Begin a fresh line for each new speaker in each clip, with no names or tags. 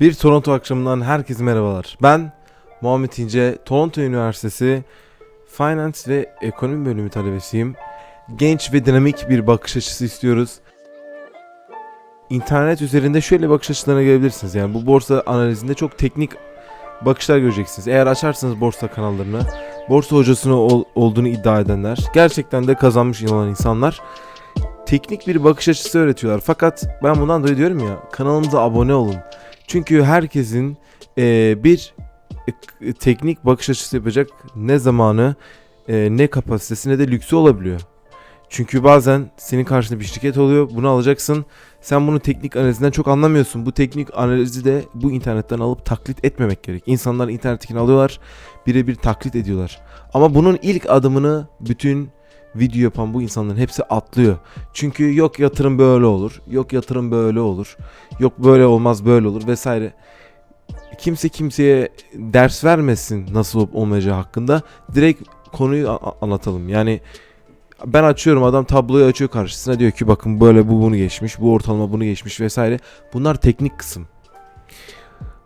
Bir Toronto akşamından herkese merhabalar. Ben Muhammed İnce, Toronto Üniversitesi Finance ve Ekonomi bölümü talebesiyim. Genç ve dinamik bir bakış açısı istiyoruz. İnternet üzerinde şöyle bakış açılarına gelebilirsiniz. Yani bu borsa analizinde çok teknik bakışlar göreceksiniz. Eğer açarsanız borsa kanallarını, borsa hocasını ol- olduğunu iddia edenler, gerçekten de kazanmış olan insanlar teknik bir bakış açısı öğretiyorlar. Fakat ben bundan dolayı diyorum ya kanalımıza abone olun. Çünkü herkesin eee, bir e, teknik bakış açısı yapacak ne zamanı, e, ne kapasitesi ne de lüksü olabiliyor. Çünkü bazen senin karşında bir şirket oluyor. Bunu alacaksın. Sen bunu teknik analizinden çok anlamıyorsun. Bu teknik analizi de bu internetten alıp taklit etmemek gerek. İnsanlar internettekini alıyorlar. Birebir taklit ediyorlar. Ama bunun ilk adımını bütün video yapan bu insanların hepsi atlıyor. Çünkü yok yatırım böyle olur. Yok yatırım böyle olur. Yok böyle olmaz böyle olur vesaire. Kimse kimseye ders vermesin nasıl olup olmayacağı hakkında. Direkt konuyu anlatalım. Yani ben açıyorum adam tabloyu açıyor karşısına diyor ki bakın böyle bu bunu geçmiş, bu ortalama bunu geçmiş vesaire. Bunlar teknik kısım.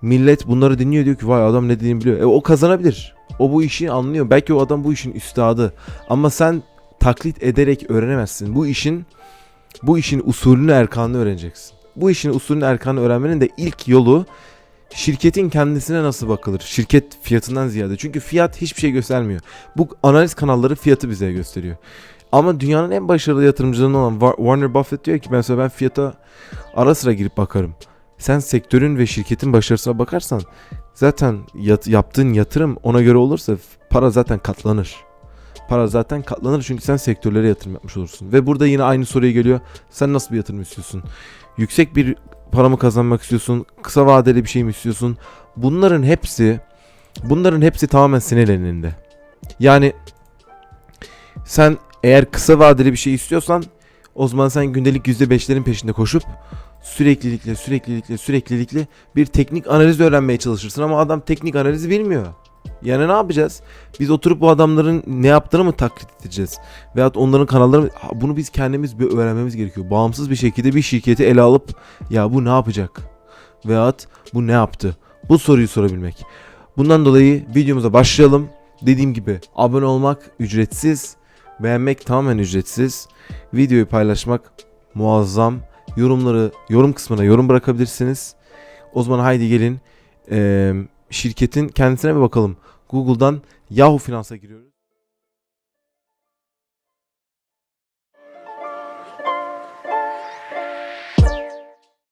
Millet bunları dinliyor diyor ki vay adam ne dediğini biliyor. E, o kazanabilir. O bu işi anlıyor. Belki o adam bu işin üstadı. Ama sen taklit ederek öğrenemezsin. Bu işin bu işin usulünü erkanını öğreneceksin. Bu işin usulünü erkanını öğrenmenin de ilk yolu şirketin kendisine nasıl bakılır? Şirket fiyatından ziyade. Çünkü fiyat hiçbir şey göstermiyor. Bu analiz kanalları fiyatı bize gösteriyor. Ama dünyanın en başarılı yatırımcılarından olan Wa- Warner Buffett diyor ki mesela ben fiyata ara sıra girip bakarım. Sen sektörün ve şirketin başarısına bakarsan zaten yat- yaptığın yatırım ona göre olursa para zaten katlanır. Para zaten katlanır çünkü sen sektörlere yatırım yapmış olursun. Ve burada yine aynı soruya geliyor. Sen nasıl bir yatırım istiyorsun? Yüksek bir para mı kazanmak istiyorsun? Kısa vadeli bir şey mi istiyorsun? Bunların hepsi bunların hepsi tamamen senin elinde. Yani sen eğer kısa vadeli bir şey istiyorsan o zaman sen gündelik %5'lerin peşinde koşup süreklilikle süreklilikle süreklilikle bir teknik analiz öğrenmeye çalışırsın ama adam teknik analizi bilmiyor. Yani ne yapacağız? Biz oturup bu adamların ne yaptığını mı taklit edeceğiz? Veyahut onların kanalları Bunu biz kendimiz bir öğrenmemiz gerekiyor. Bağımsız bir şekilde bir şirketi ele alıp ya bu ne yapacak? Veyahut bu ne yaptı? Bu soruyu sorabilmek. Bundan dolayı videomuza başlayalım. Dediğim gibi abone olmak ücretsiz. Beğenmek tamamen ücretsiz. Videoyu paylaşmak muazzam. Yorumları yorum kısmına yorum bırakabilirsiniz. O zaman haydi gelin eee, şirketin kendisine bir bakalım. Google'dan Yahoo Finans'a giriyoruz.